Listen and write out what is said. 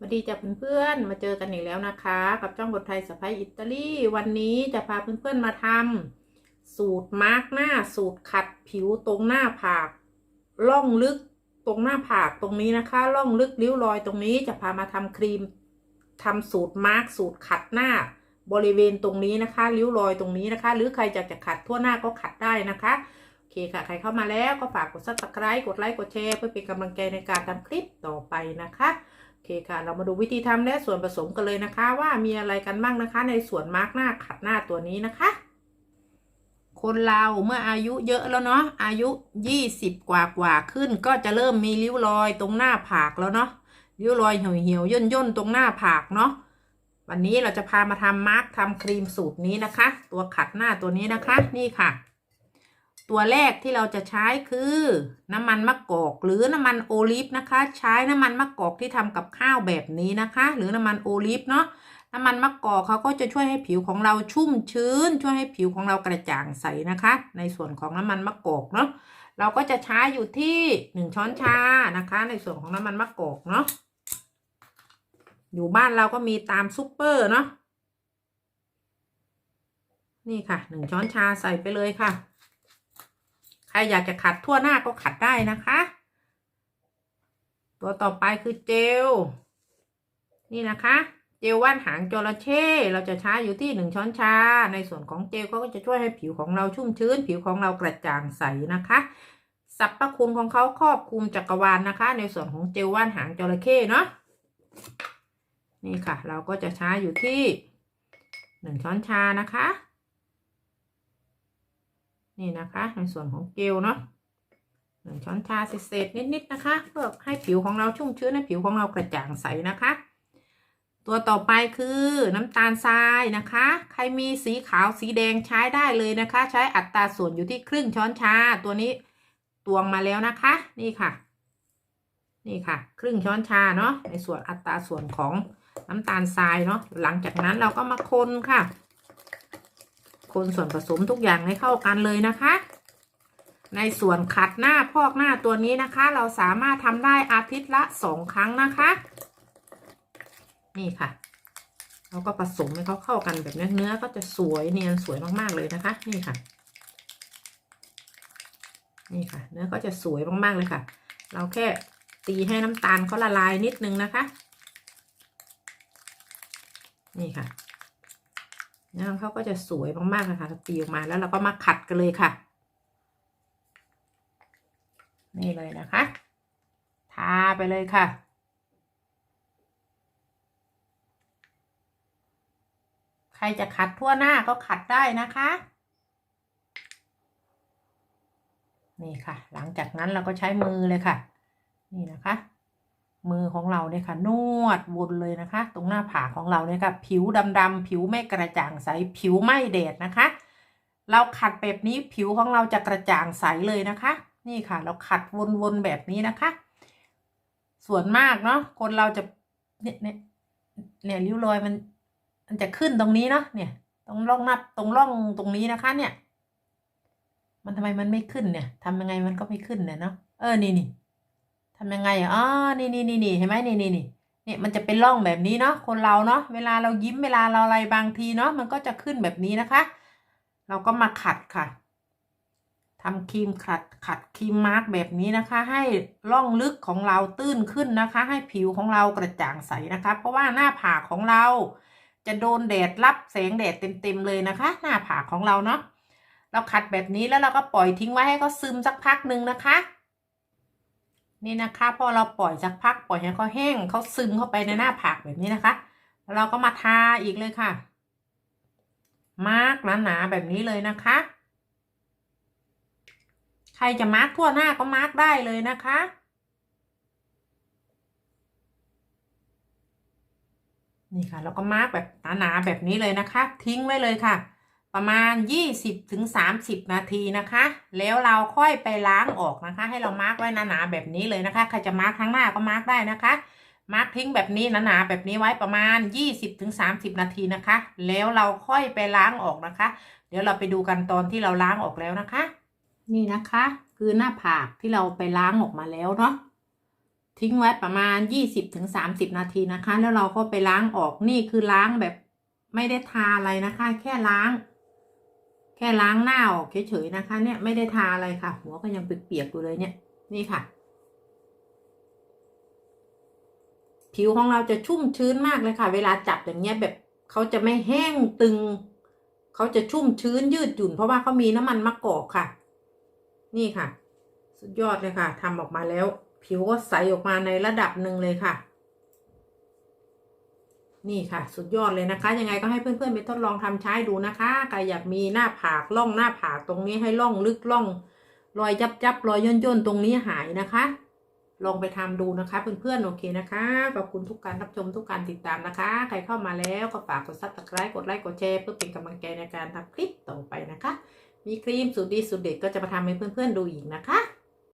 วัสดีจ้ะเพื่อนๆ มาเจอกันอีกแล้วนะคะ กับช่องบทไทยสไปอิตาลีวันนี้จะพาเพื่อนๆมาทำสูตรมาร์กหน้า สูตรขัดผิวตรงหน้าผากล่องลึกตรงหน้าผากตรงนี้นะคะล่องลึกริ้วรอยตรงนี้จะพามาทำครีมทำสูตรมาร์กสูตรขัดหน้า บริเวณตรงนี้นะคะ ริ้วรอยตรงนี้นะคะ หรือใครจะจะขัดทั่วหน้าก็ขัดได้นะคะโอเคค่ะใครเข้ามาแล้วก็ฝากกด subscribe กดไลค์กดแชร์เพื่อเป็นกำลังใจในการทำคลิปต่อไปนะคะ เคค่ะ เรามาดูวิธีทำและส่วนผสมกันเลยนะคะ ว่ามีอะไรกันบ้างนะคะ ในส่วนมาร์กหน้าขัดหน้าตัวนี้นะคะ คนเราเมื่ออายุเยอะแล้วเนาะอายุยี่สิบกว่ากว่าขึ้น ก็จะเริ่มมีริ้วรอยตรงหน้าผากแล้วเนาะริ้วรอยเหี่ยวเหี่ยวย่นย่นตรงหน้าผากเนาะวันนี้เราจะพามาทำมาร์กทำครีมสูตรนี้นะคะ ตัวขัดหน้าตัวนี้นะคะ นี่ค่ะ ตัวแรกที่เราจะใช้คือน้ำมันมะกอกหรือน้ำมันโอลิฟนะคะ ใช้น้ำมันมะกอกที่ทำกับข้าวแบบนี้นะคะ หรือน้ำมันโอลิฟเนาะน้ำมันมะกอกเขาก็จะช่วยให้ผิวของเราชุ่มชื้น ช่วยให้ผิวของเรากระจ่างใสนะคะ ในส่วนของน้ำมันมะกอกเนาะเราก็จะใช้อยู่ที่หนึ่งช้อนชานะคะ ในส่วนของน้ำมันมะกอกเนาะอยู่บ้านเราก็มีตามซุปเปอร์เนาะนี่ค่ะหนึ่งช้อนชาใส่ไปเลยค่ะ รอยากจะขัดทั่วหน้าก็ขัดได้นะคะ ตัวต่อไปคือเจล นี่นะคะ เจลว่านหางจระเข้เราจะใช้อยู่ที่หนึ่งช้อนชา ในส่วนของเจลเขาก็จะช่วยให้ผิวของเราชุ่มชื้น ผิวของเรากระจ่างใสนะคะสรรพคุณของเขาครอบคลุมจักรวาลนะคะ ในส่วนของเจลว่านหางจระเข้เนาะนี่ค่ะ เราก็จะใช้อยู่ที่หนึ่งช้อนชานะคะ นี่นะคะในส่วนของเจลเนาะหนึ่งช้อนชาเศษๆนิดๆนะคะ เพื่อให้ผิวของเราชุ่มชื้นให้ผิวของเรากระจ่างใสนะคะ ตัวต่อไปคือน้ำตาลทรายนะคะ ใครมีสีขาวสีแดงใช้ได้เลยนะคะ ใช้อัตราส่วนอยู่ที่ครึ่งช้อนชาตัวนี้ตวงมาแล้วนะคะ นี่ค่ะ นี่ค่ะ ครึ่งช้อนชาเนาะในส่วนอัตราส่วนของน้ำตาลทรายเนาะหลังจากนั้นเราก็มาคนค่ะ คนส่วนผสมทุกอย่างให้เข้ากันเลยนะคะ ในส่วนขัดหน้าพอกหน้าตัวนี้นะคะ เราสามารถทำได้อาทิตย์ละสองครั้งนะคะ นี่ค่ะเราก็ผสมให้เขาเข้ากันแบบเนื้อก็จะสวยเนียนสวยมากๆเลยนะคะ นี่ค่ะ นี่ค่ะ เนื้อก็จะสวยมากๆเลยค่ะ เราแค่ตีให้น้ำตาลเขาละลายนิดนึงนะคะ นี่ค่ะ นื้อเขาก็จะสวยมากๆเลยค่ะตีออกมาแล้วเราก็มาขัดกันเลยค่ะ นี่เลยนะคะ ทาไปเลยค่ะ ใครจะขัดทั่วหน้าก็ขัดได้นะคะ นี่ค่ะ หลังจากนั้นเราก็ใช้มือเลยค่ะ นี่นะคะ มือของเราเนี่ยค่ะนวดวนเลยนะคะ ตรงหน้าผากของเราเนี่ยค่ะผิวดำๆผิวไม่กระจ่างใสผิวไม่แดดนะคะ เราขัดแบบนี้ผิวของเราจะกระจ่างใสเลยนะคะ นี่ค่ะ เราขัดวนๆแบบนี้นะคะ ส่วนมากเนาะคนเราจะเนี่ยเนี่ยเนี่ยริ้วรอยมัน มันจะขึ้นตรงนี้เนาะเนี่ย ตรงร่องนับตรงร่องตรงนี้นะคะเนี่ย มันทำไมมันไม่ขึ้นเนี่ยทำยังไงมันก็ไม่ขึ้นเนี่ยเนาะเออนี่นี่ ทำยังไงอะอ๋อนี่นี่นี่นี่เห็นไหมนี่นี่นี่เนี่ยมันจะเป็นร่องแบบนี้เนาะคนเราเนาะเวลาเรายิ้มเวลาเราอะไรบางทีเนาะมันก็จะขึ้นแบบนี้นะคะ เราก็มาขัดค่ะทำครีมขัดขัดครีมมาร์กแบบนี้นะคะ ให้ร่องลึกของเราตื้นขึ้นนะคะ ให้ผิวของเรากระจ่างใสนะคะ เพราะว่าหน้าผากของเรา จะโดนแดดรับแสงแดดเต็มๆเลยนะคะ หน้าผากของเราเนาะเราขัดแบบนี้แล้วเราก็ปล่อยทิ้งไว้ให้เขาซึมสักพักหนึ่งนะคะ นี่นะคะพอเราปล่อยสักพักปล่อยให้เขาแห้งเขาซึมเข้าไปในหน้าผากแบบนี้นะคะ เราก็มาทาอีกเลยค่ะ มาร์กหนาๆแบบนี้เลยนะคะ ใครจะมาร์กทั่วหน้าก็มาร์กได้เลยนะคะนี่ค่ะแล้วก็มาร์กแบบหนาๆแบบนี้เลยนะคะ ทิ้งไว้เลยค่ะ ประมาณ 20ถึง30 นาทีนะคะ แล้วเราค่อยไปล้างออกนะคะ ให้เรามาร์กไว้หนาๆแบบนี้เลยนะคะใครจะมาร์กข้างหน้าก็มาร์กได้นะคะมาร์กทิ้งแบบนี้หนาๆแบบนี้ไว้ประมาณ 20ถึง30 นาทีนะคะ แล้วเราค่อยไปล้างออกนะคะ เดี๋ยวเราไปดูกันตอนที่เราล้างออกแล้วนะคะ นี่นะคะ คือหน้าผากที่เราไปล้างออกมาแล้วเนาะทิ้งไว้ประมาณ 20-30 นาทีนะคะ แล้วเราก็ไปล้างออกนี่คือล้างแบบไม่ได้ทาอะไรนะคะ แค่ล้าง แค่ล้างหน้าออกเฉยๆนะคะ เนี่ยไม่ได้ทาอะไรค่ะ หัวก็ยังเปียกๆอยู่เลยเนี่ย นี่ค่ะ ผิวของเราจะชุ่มชื้นมากเลยค่ะ เวลาจับอย่างเงี้ยแบบเขาจะไม่แห้งตึง เขาจะชุ่มชื้นยืดหยุ่น เพราะว่าเขามีน้ำมันมะกอกค่ะ นี่ค่ะ สุดยอดเลยค่ะทำออกมาแล้ว ผิวก็ใสออกมาในระดับหนึ่งเลยค่ะ นี่ค่ะ สุดยอดเลยนะคะ ยังไงก็ให้เพื่อนๆไปทดลองทำใช้ดูนะคะใครอยากมีหน้าผากล่องหน้าผากตรงนี้ให้ล่องลึกล่อง รอยยับยับรอยย่นย่นๆตรงนี้หายนะคะ ลองไปทำดูนะคะเพื่อนๆโอเคนะคะขอบคุณทุกการรับชมทุกการติดตามนะคะ ใครเข้ามาแล้วก็ฝากกดซับสไครต์กดไลค์กดแชร์เพื่อเป็นกำลังใจในการทำคลิปต่อไปนะคะ มีครีมสูตรดีสูตรเด็ดก็จะมาทำให้เพื่อนๆดูอีกนะคะ